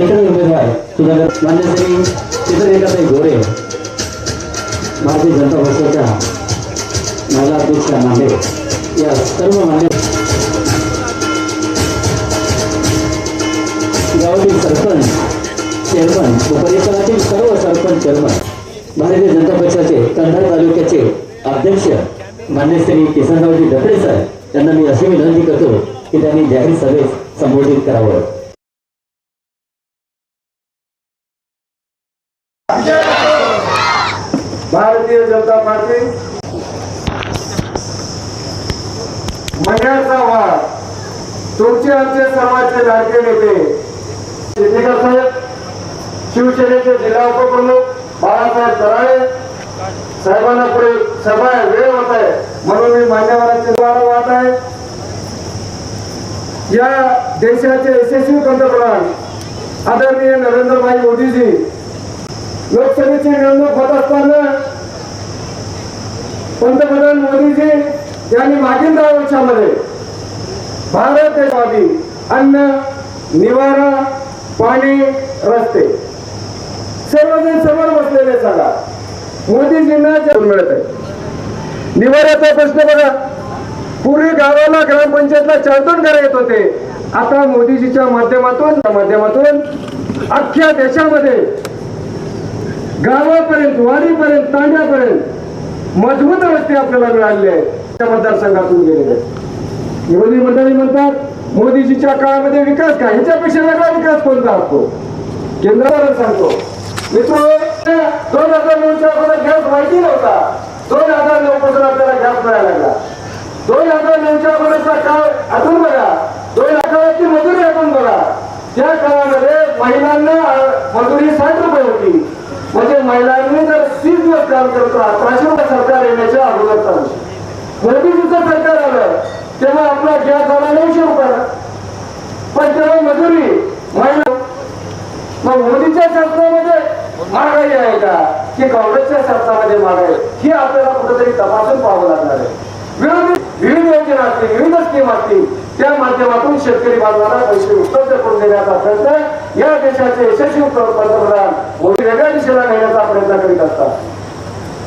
एकच उमेदवार सुधाकर मान्य श्री चित्ररेखाताई गोरे. भारतीय जनता पक्षाच्या महिला अध्यक्षा नांदेड या सर्व मान्य गावातील सरपंच चेअरमन व परिसरातील सर्व सरपंच चेअरमन भारतीय जनता पक्षाचे कंधार तालुक्याचे अध्यक्ष मान्यश्री किसनरावजी डफळे साहेब त्यांना मी अशी विनंती करतो की त्यांनी जाहीर सभेत संबोधित करावं. भारतीय जनता पार्टी मंडळाचा वाद. तुमचे आमचे सर्वांचे लाडके नेते. सिद्धेकर साहेब शिवसेनेचे जिल्हा उपप्रमुख बाळासाहेब दराळे साहेबांना पुढे सभा आहे वेळ होत आहे. म्हणून मी मान्यवरांचे द्वार वाहत आहे. या देशाचे यशस्वी पंतप्रधान आदरणीय नरेंद्रभाई मोदी लोकसभेची निवडणूक होत असताना पंतप्रधान मोदीजी यांनी मागील दहा वर्षामध्ये भारत देशावी अन्न निवारा पाणी रस्ते सर्वजण समोर बसलेले सांगा मोदीजींना मिळत आहे. निवाऱ्याचा प्रश्न बघा. पूर्वी गावाला ग्रामपंचायतला चार दोन घरं येत होते. आता मोदीजीच्या माध्यमातून माध्यमातून अख्ख्या देशामध्ये गावापर्यंत वाडीपर्यंत तांड्यापर्यंत मजबूत रस्ते आपल्याला मिळालेले आहेत. त्या मतदारसंघातून गेलेले विरोधी मंडळी म्हणतात मोदीजीच्या काळामध्ये विकास काय? ह्याच्यापेक्षा वेगळा विकास कोणता असतो? केंद्रावर सांगतो. मित्र दोन हजार नऊच्या अगोदर गॅस माहिती नव्हता. दोन हजार नऊ पासून आपल्याला गॅस मिळायला लागला. दोन हजार नऊच्या अगोदरचा काळ आठवून बघा. दोन हजाराची मजुरी आठवून बघा. त्या काळामध्ये महिलांना मजुरी साठ रुपये होती म्हणजे महिलांनी जर तीस दिवस काम करत अठराशे रुपये सरकार येण्याच्या अगोदर चालू. मोदीजीचं सरकार आलं तेव्हा आपला गॅस आला नऊशे रुपयाला पण तेव्हा मजुरी महिला मग मोदीच्या शासनामध्ये महागाई आहे का? की काँग्रेसच्या शासनामध्ये महागाई ही आपल्याला कुठेतरी तपासून पाहावं लागणार आहे. विरोधी विविध योजना असतील विविध स्कीम असतील त्या माध्यमातून शेतकरी बांधवांना पैसे उपलब्ध करून देण्याचा प्रयत्न या देशाचे यशस्वी पंतप्रधान मोदी वेगळ्या दिशेला नेण्याचा प्रयत्न करीत असतात.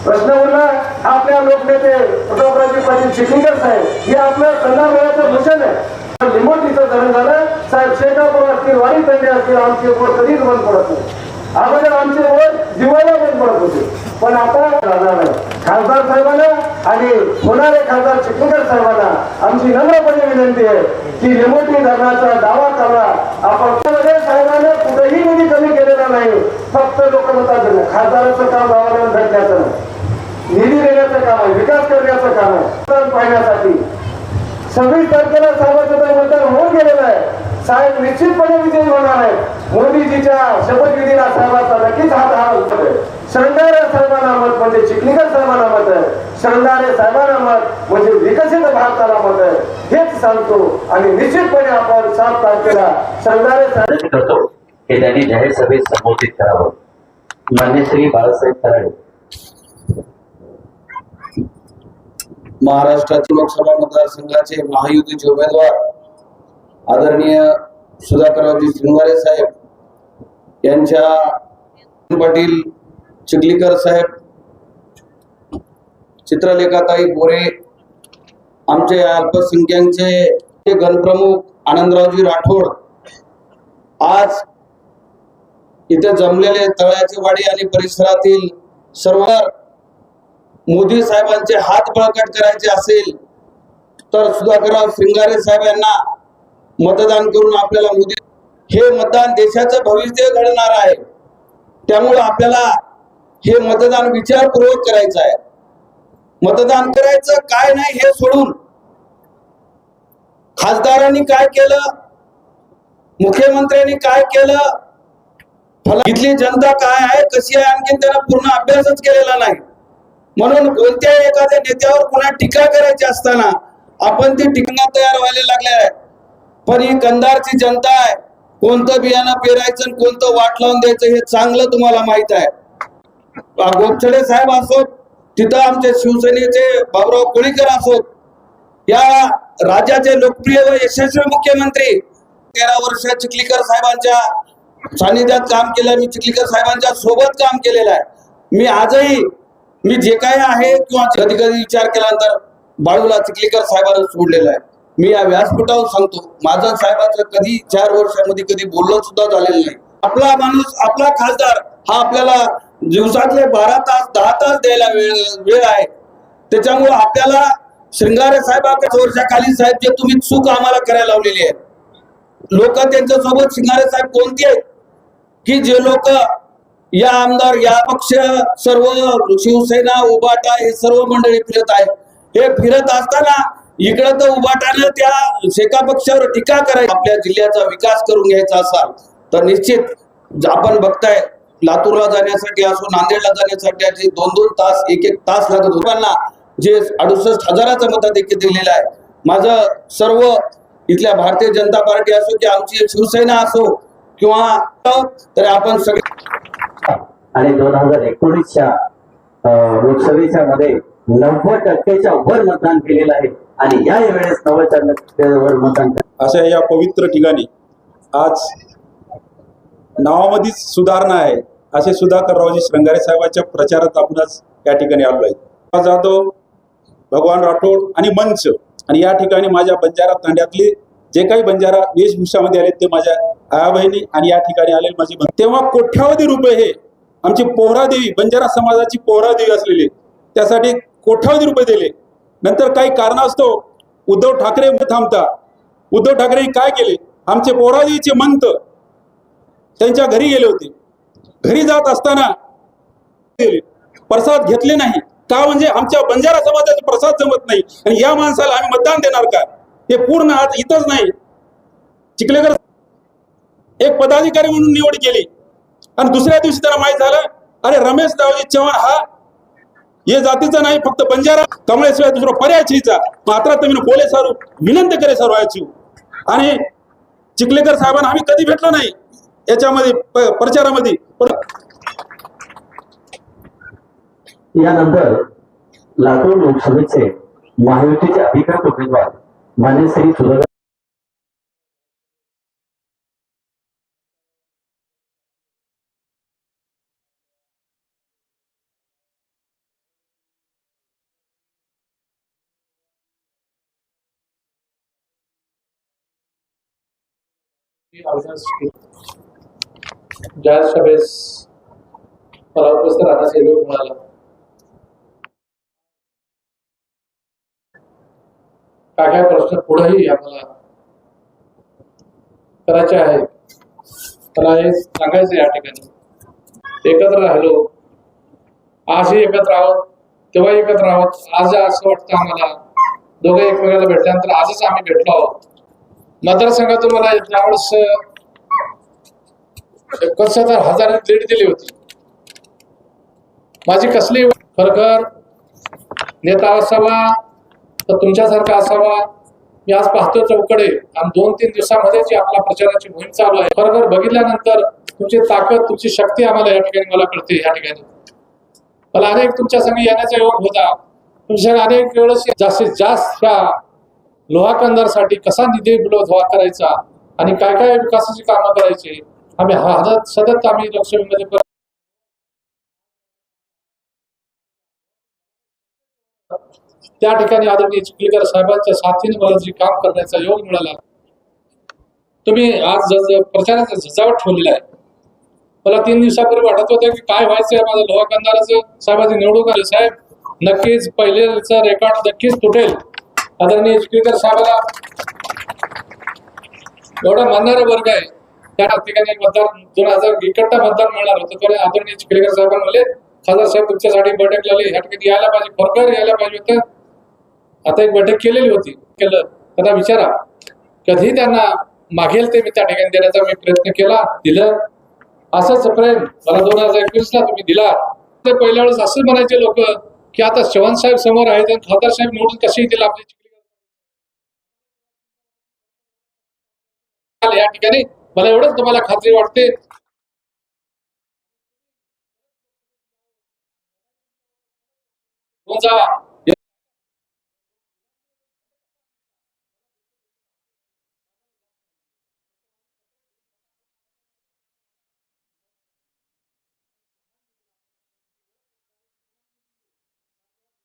प्रश्न उरला आपल्या लोकनेते प्रतापरावजी पाटील चिखलीकर साहेब हे आपलं कंधारवाड्याचं भूषण आहे. लिंबोटीचं धरण झालं. साहेब शेकापूर असतील वाडी तंडे असतील आमचे ओढ कधीच बंद पडत नाही. अगोदर आमचे ओढ दिवाळीला बंद पडत होते. पण आता झाला नाही खासदार साहेबांना आणि होणारे खासदार चिखलीकर साहेबांना आमची नम्रपणे विनंती आहे की लिंबोटी धरणाचा दावा करा. आपण साहेबांना कुठेही निधी कमी केलेला नाही. फक्त लोक म्हणतात खासदाराचं काम गावाला भेटण्याचं नाही निधी देण्याचं काम आहे विकास करण्याचं पाहण्यासाठी सव्वीस तारखेला साहेबांचं मतदान होऊन गेलेलं आहे. साहेब निश्चितपणे विजयी होणार आहे मोदीजीच्या शपथविधीला साहेबांचा नक्कीच हात हा शृंगारे साहेबांना मत म्हणजे चिखलीकर साहेबांना मत आहे. शृंगारे साहेबांना मत म्हणजे विकसित भारताला मत आहे. हेच सांगतो आणि निश्चितपणे आपण सात तारखेला शृंगारे साहेब विनंती करतो की त्यांनी जाहीर सभेत संबोधित करावं. मान्य श्री बाळासाहेब तराडे महाराष्ट्राचे लोकसभा मतदारसंघाचे महायुतीचे उमेदवार आदरणीय सुधाकररावजी श्रृंगारे साहेब यांच्या पाटील चिखलीकर साहेब चित्रलेखाताई बोरे आमचे अल्पसंख्याकचे गणप्रमुख आनंदरावजी राठोड आज इथे जमलेले तळ्याचे वाडी आणि परिसरातील सर्व मोदी साहेबांचे हात बळकट करायचे असेल तर सुधाकरराव श्रृंगारे साहेब यांना मतदान करून आपल्याला मोदी हे मतदान देशाचं भविष्य घडणार आहे. त्यामुळे आपल्याला हे मतदान विचारपूर्वक करायचं आहे. मतदान करायचं काय नाही हे सोडून खासदारांनी काय केलं? मुख्यमंत्र्यांनी काय केलं? इथली जनता काय आहे कशी आहे आणखी त्यांना पूर्ण अभ्यासच केलेला नाही. म्हणून कोणत्याही एखाद्या नेत्यावर पुन्हा टीका करायची असताना आपण ती टिकण्या तयार व्हायला लागले आहे पण ही कंधारची जनता आहे. कोणतं बियाणं पेरायचं आणि कोणतं वाट लावून द्यायचं हे चांगलं तुम्हाला माहीत आहे. गोपछडे साहेब असोत तिथं आमचे शिवसेनेचे बाबुराव कोळीकर असोत या राज्याचे लोकप्रिय व यशस्वी मुख्यमंत्री तेरा वर्ष चिखलीकर साहेबांच्या सानिध्यात काम केलं मी चिखलीकर साहेबांच्या सोबत काम केलेलं आहे. मी आजही मी जे काय आहे किंवा कधी कधी विचार केल्यानंतर बाळूला चिखलीकर साहेबांना सोडलेला आहे. मी या व्यासपीठावर सांगतो. माझा साहेबांचं कधी चार वर्षामध्ये कधी बोलणं सुद्धा झालेलं नाही. आपला माणूस आपला खासदार हा आपल्याला दिवसातले बारा तास दहा तास द्यायला वेळ वेळ आहे. त्याच्यामुळे आपल्याला श्रृंगारे साहेबांच्या वर्षाखाली साहेब जे तुम्ही चूक आम्हाला करायला लावलेली आहे. लोक त्यांच्यासोबत श्रृंगारे साहेब कोणते आहेत? की जे लोक या आमदार या पक्ष सर्व शिवसेना उबाटा हे सर्व मंडळी फिरत आहेत. हे फिरत असताना इकडं तर उबाटानं त्या शेका पक्षावर टीका करायची. आपल्या जिल्ह्याचा विकास करून घ्यायचा असाल तर निश्चित आपण बघताय लातूरला जाण्यासाठी असो नांदेडला जाण्यासाठी दोन दोन तास एक एक तास लागत होताना जे अडुसष्ट हजाराचं मताधिक्य दिलेलं आहे. माझं सर्व इथल्या भारतीय जनता पार्टी असो की आमची शिवसेना असो किंवा तर आपण सगळे आणि दोन हजार एकोणीसच्या लोकसभेच्या मध्ये नव्वद टक्केच्या वर मतदान केलेलं आहे. आणि या वेळेस नव्वदच्या टक्क्यावर मतदान अशा या पवित्र ठिकाणी आज नावामध्येच सुधारणा आहे. असे सुधाकररावजी श्रंगारे साहेबांच्या प्रचारात आपण आज या ठिकाणी आलो आहे. जाधव भगवान राठोड आणि मंच. आणि या ठिकाणी माझ्या बंजारा तांड्यातले जे काही बंजारा वेशभूषामध्ये आले ते माझ्या आया बहिणी आणि या ठिकाणी आलेले माझे तेव्हा कोट्यावधी रुपये हे आमची पोहरादेवी बंजारा समाजाची पोहरादेवी असलेली त्यासाठी कोट्यावधी रुपये दिले. नंतर काही कारणास्तव उद्धव ठाकरे थांबता. उद्धव ठाकरेंनी काय केले? आमचे पोहरादेवीचे मंत त्यांच्या घरी गेले होते. घरी जात असताना प्रसाद घेतले नाही. का म्हणजे आमच्या बंजारा समाजाचा प्रसाद जमत नाही. आणि या माणसाला आम्ही मतदान देणार का? हे पूर्ण आज इथंच नाही. चिखलेकर एक पदाधिकारी म्हणून निवड केली. आणि दुसऱ्या दिवशी त्याला माहीत झालं अरे रमेश दावजी चव्हाण हा हे जातीचा नाही फक्त बंजारा कमळेशिवाय दुसरा पर्याय छीचा. मात्र तुम्ही बोले सारू विनंती करे सर्व याची आणि चिखलेकर साहेबांना आम्ही कधी भेटलो नाही याच्यामध्ये प्रचारामध्ये. पण यानंतर लातूर लोकसभेचे महायुतीचे अधिकृत उमेदवार मान्य श्री सुधाकर ज्या सभेस मला उपस्थित राहण्यास योग मिळाला काय काय प्रश्न पुढेही आम्हाला करायचे आहेत मला हे सांगायचं या ठिकाणी. एकत्र राहिलो. आजही एकत्र आहोत. तेव्हा एकत्र आहोत. आज असं वाटतं आम्हाला. दोघं एकमेकाला भेटल्यानंतर आजच आम्ही भेटलो आहोत. मतदारसंघातून मला त्यावेळेस एकोणसत्तर हजार लीड दिली होती. माझी कसली खरखर नेता असावा तर तुमच्यासारखा असावा. मी आज पाहतो चौकडे. आणि दोन तीन दिवसामध्ये जी आपला प्रचाराची मोहीम चालू आहे खरोखर बघितल्यानंतर तुमची ताकद तुमची शक्ती आम्हाला या ठिकाणी मला कळते या ठिकाणी. मला अनेक तुमच्या संघ येण्याचा योग होता. तुमच्या अनेक वेळेस जास्तीत जास्त ह्या लोहाकंदारसाठी कसा निधी गोळा करायचा आणि काय काय विकासाची कामं करायची आम्ही हदत सतत आम्ही लोकसभेमध्ये त्या ठिकाणी आदरणीय चिखलीकर साहेबांच्या साथीने मला जे काम करण्याचा योग मिळाला. तुम्ही आज प्रचाराचा झजावट ठेवलेला आहे. मला तीन दिवसापूर्वी वाटत होतं की काय व्हायचंय माझं लोहा कंदाराचं साहेबांची निवडणूक आले. साहेब नक्कीच पहिलेच रेकॉर्ड नक्कीच तुटेल. आदरणीय चिखलीकर साहेबाला एवढा मानणारा वर्ग आहे. त्या ठिकाणी मतदार दोन हजार इकट्टा मतदान मिळणार होतं. तर आदरणीय चिखलीकर साहेबांना म्हणले खासदार साहेब तुमच्यासाठी बैठक लावली ह्या ठिकाणी यायला पाहिजे. फरकर यायला पाहिजे होतं. आता एक बैठक केलेली होती. केलं. त्यांना विचारा. कधी त्यांना मागेल ते मी त्या ठिकाणी देण्याचा मी प्रयत्न केला दिलं. असंच प्रेम मला दोन हजार एकवीस ला तुम्ही दिला. ते पहिल्या वेळेस असं म्हणायचे लोक की आता चव्हाण साहेब समोर आहेत आणि खासदार साहेब निवडून कशी येतील आपली या ठिकाणी मला एवढंच तुम्हाला खात्री वाटते. तुमचा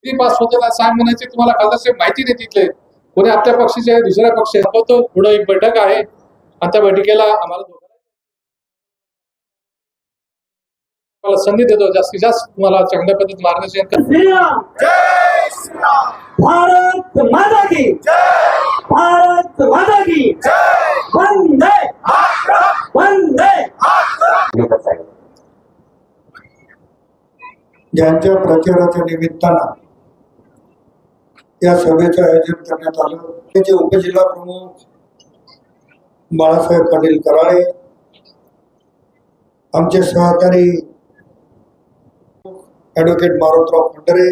पास होतात असं म्हणायचे तुम्हाला खासदार माहिती नाही तिथले. कोणी आपल्या पक्षाचे दुसऱ्या पक्ष पुढे एक बैठक आहे. आता बैठकीला आम्हाला मला संधी देतो. जास्तीत जास्त तुम्हाला चांगल्या पद्धतीत मार्गदर्शन कर भारत माता की. भारत माता की. वंदे. वंदे. ज्यांच्या प्रचाराच्या निमित्तानं या सभेचं आयोजन करण्यात आलं त्याचे उपजिल्हा प्रमुख बाळासाहेब पाटील कराळे आमचे सहकारी ॲडव्होकेट मारुतराव फंडरे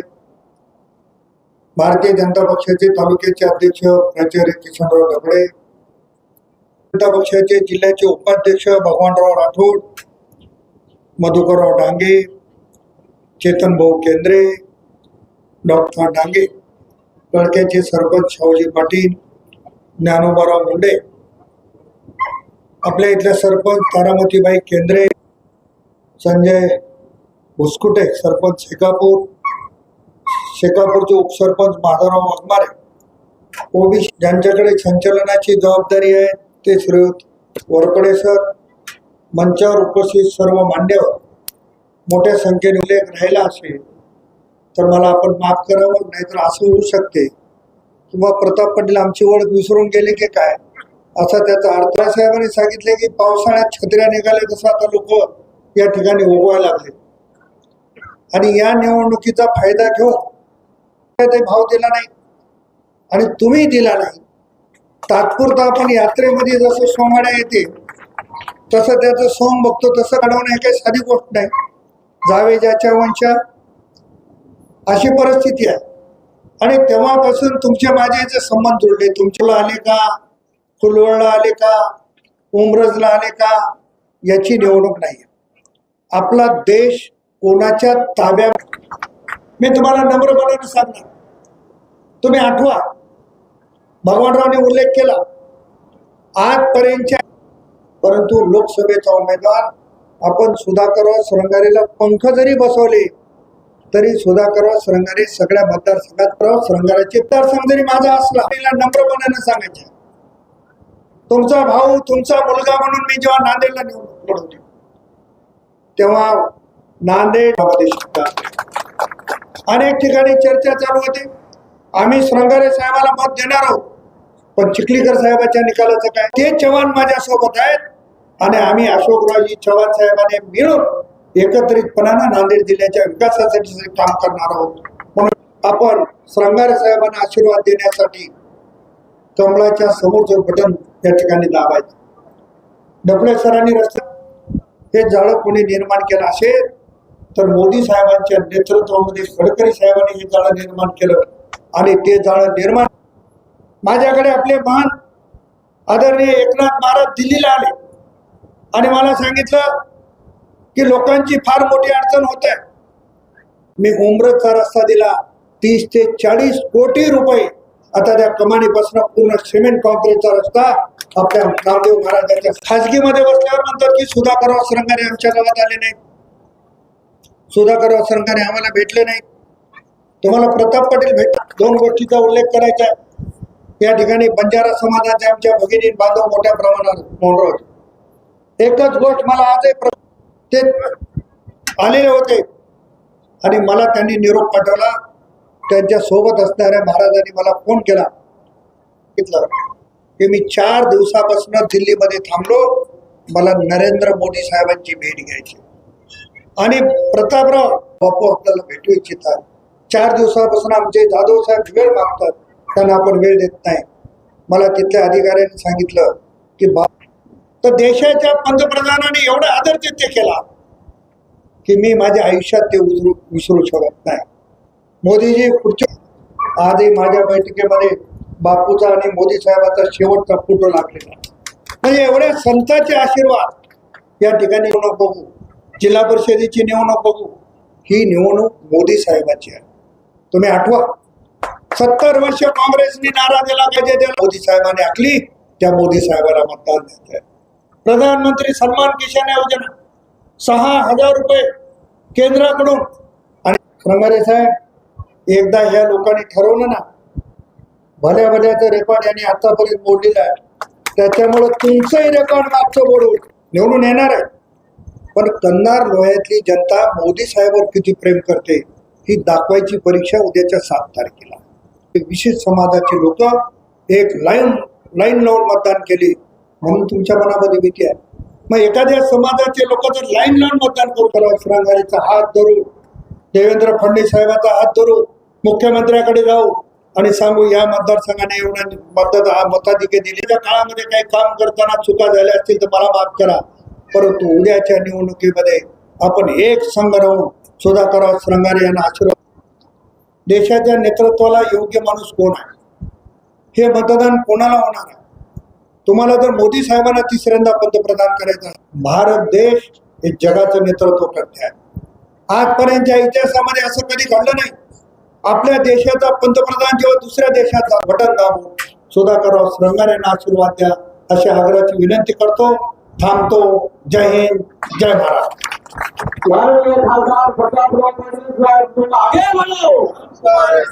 भारतीय जनता पक्षाचे तालुक्याचे अध्यक्ष प्राचार्य किशनराव ढबळे जनता पक्षाचे जिल्ह्याचे उपाध्यक्ष भगवानराव राठोड मधुकरराव डांगे चेतनभाऊ केंद्रे डॉक्टर डांगे कळक्याचे सरपंच शाहूजी पाटील ज्ञानोबाराव मुंडे आपल्या इथल्या सरपंच तारामतीबाई केंद्रे संजय भुसकुटे सरपंच शेकापूर शेकापूरचे उपसरपंच माधवराव वाघमारे. ओबीसी ज्यांच्याकडे संचलनाची जबाबदारी आहे ते श्रीयुत वरपडे सर मंचावर उपस्थित सर्व मान्यवर. मोठ्या संख्येने उल्लेख राहिला असेल तर मला आपण माफ करावं नाहीतर असं होऊ शकते. किंवा प्रताप पाटील आमची ओळख विसरून गेले की काय? असा त्याचा अर्थ साहेबांनी सांगितले की पावसाळ्यात छत्र्या निघाल्या तसं आता लोक या ठिकाणी उगवायला लागले. आणि या निवडणुकीचा फायदा घेऊन ते भाव दिला नाही आणि तुम्ही दिला नाही. तात्पुरता आपण यात्रेमध्ये जसं सोंगाड्या येते तसं त्याचं सोंग बघतो तसं घडवणं हे काही साधी गोष्ट नाही. जावे ज्याच्या वंशा अशी परिस्थिती आहे. आणि तेव्हापासून तुमचे माझे जे संबंध जुळले तुमच्याला आले का कुलवळला आले का उमरजला आले का याची निवडणूक नाही. आपला देश कोणाच्या ताब्यात मी तुम्हाला नम्रपणाने सांगणार. तुम्ही आठवा. भगवानरावने उल्लेख केला. आजपर्यंतच्या परंतु लोकसभेचा उमेदवार आपण सुधाकरराव श्रंगारीला पंख जरी बसवले तरी सुधाकरराव श्रंगारी सगळ्या मतदारसंघात राव श्रंगाराचे मतदारसंघ जरी माझा असला नम्रपणाने सांगायचे. तुमचा भाऊ तुमचा मुलगा म्हणून मी जेव्हा नांदेडला निवडून तेव्हा नांदेडमध्ये अनेक ठिकाणी चर्चा चालू होते. आम्ही श्रंगारे साहेबाला मत देणार आहोत. पण चिखलीकर साहेबाच्या निकालाचं काय? ते चव्हाण माझ्या सोबत आहेत. आणि आम्ही अशोकरावजी चव्हाण साहेबांनी मिळून एकत्रितपणानं नांदेड जिल्ह्याच्या विकासासाठी काम करणार आहोत. म्हणून आपण श्रंगारे साहेबांना आशीर्वाद देण्यासाठी कमळाच्या समोरचं बटन या ठिकाणी दाबायचं. डफळे सरांनी रस्ता हे जाळं कोणी निर्माण केलं असेल तर मोदी साहेबांच्या नेतृत्वामध्ये गडकरी साहेबांनी हे जाळं निर्माण केलं आणि ते जाळं निर्माण माझ्याकडे आपले महान आदरणीय एकनाथ महाराज दिल्लीला आले. आणि मला सांगितलं की लोकांची फार मोठी अडचण होत आहे. मी उमरतचा रस्ता दिला. तीस ते चाळीस कोटी रुपये आता त्या कमानीपासून पूर्ण सिमेंट कॉन्क्रीटचा रस्ता आपल्या नामदेव महाराजांच्या खाजगीमध्ये बसल्यावर म्हणतात की सुधाकरराव सरंगारे आमच्या गावात आले नाही सुधाकर सरंगारे आम्हाला भेटले नाही. तुम्हाला प्रताप पाटील भेट दोन गोष्टीचा उल्लेख करायचा आहे. या ठिकाणी बंजारा समाजाच्या आमच्या भगिनी बांधव मोठ्या प्रमाणात नोंदव एकच गोष्ट मला आजही प्र- ते आलेले होते. आणि मला त्यांनी निरोप पाठवला. त्यांच्यासोबत असणाऱ्या महाराजांनी मला फोन केला. सांगितलं की मी चार दिवसापासून दिल्लीमध्ये थांबलो. मला नरेंद्र मोदी साहेबांची भेट घ्यायची आणि प्रतापराव बापू आपल्याला भेटू इच्छितात. चार दिवसापासून आमचे जाधव साहेब वेळ मागतात. त्यांना आपण वेळ देत नाही. मला तिथल्या अधिकाऱ्यांनी सांगितलं की बा तर देशाच्या पंतप्रधानाने एवढा आदर तिथे केला की मी माझ्या आयुष्यात ते उजरू विसरू शकत नाही. मोदीजी पुढच्या आजही माझ्या बैठकीमध्ये बापूचा आणि मोदी साहेबाचा शेवटचा फोटो लागलेला म्हणजे एवढ्या संतांचे आशीर्वाद या ठिकाणी बघू. जिल्हा परिषदेची निवडणूक बघू. ही निवडणूक मोदी साहेबांची आहे. तुम्ही आठवा. सत्तर वर्ष काँग्रेसने नारा दिला पाहिजे त्या मोदी साहेबांनी आखली त्या मोदी साहेबांना मतदान द्यायचं आहे प्रधानमंत्री सन्मान किसान योजना. सहा हजार रुपये केंद्राकडून. आणि रंगारे साहेब एकदा ह्या लोकांनी ठरवलं ना भल्या भल्याचं रेकॉर्ड यांनी आतापर्यंत मोडलेलं आहे. त्याच्यामुळं तुमचंही रेकॉर्ड मागचं बोलून निवडून येणार आहे. पण कन्नार लोह्यातली जनता मोदी साहेबांवर किती प्रेम करते ही दाखवायची परीक्षा उद्याच्या सात तारखेला. विशेष समाजाचे लोक एक लाईन लाईन लावून मतदान केले म्हणून तुमच्या मनामध्ये भीती आहे. मग एखाद्या समाजाचे लोक जर लाईन लावून मतदान करू करा श्रंगारीचा हात धरू देवेंद्र फडणवीस साहेबाचा हात धरू मुख्यमंत्र्याकडे जाऊ आणि सांगू या मतदारसंघाने एवढ्या मतदार मताधिके दिले. त्या काळामध्ये काही काम करताना चुका झाल्या असतील तर मला माफ करा. परंतु उद्याच्या निवडणुकीमध्ये आपण एक संघ राहून सुधाकरराव श्रंगारे यांना आशीर्वाद देशाच्या नेतृत्वाला योग्य माणूस कोण आहे? हे मतदान कोणाला होणार आहे? तुम्हाला जर मोदी साहेबांना तिसऱ्यांदा पंतप्रधान करायचं भारत देश हे जगाचं नेतृत्व करते आहे. आजपर्यंतच्या इतिहासामध्ये असं कधी घडलं नाही. आपल्या देशाचा पंतप्रधान जेव्हा दुसऱ्या देशाचा बटन दाबून सुधाकरराव श्रंगारे यांना आशीर्वाद द्या अशी आग्रहाची विनंती करतो. थांबतो जय हिंद जय महाराज खासदार प्रतापराव पाटील साहेब आगे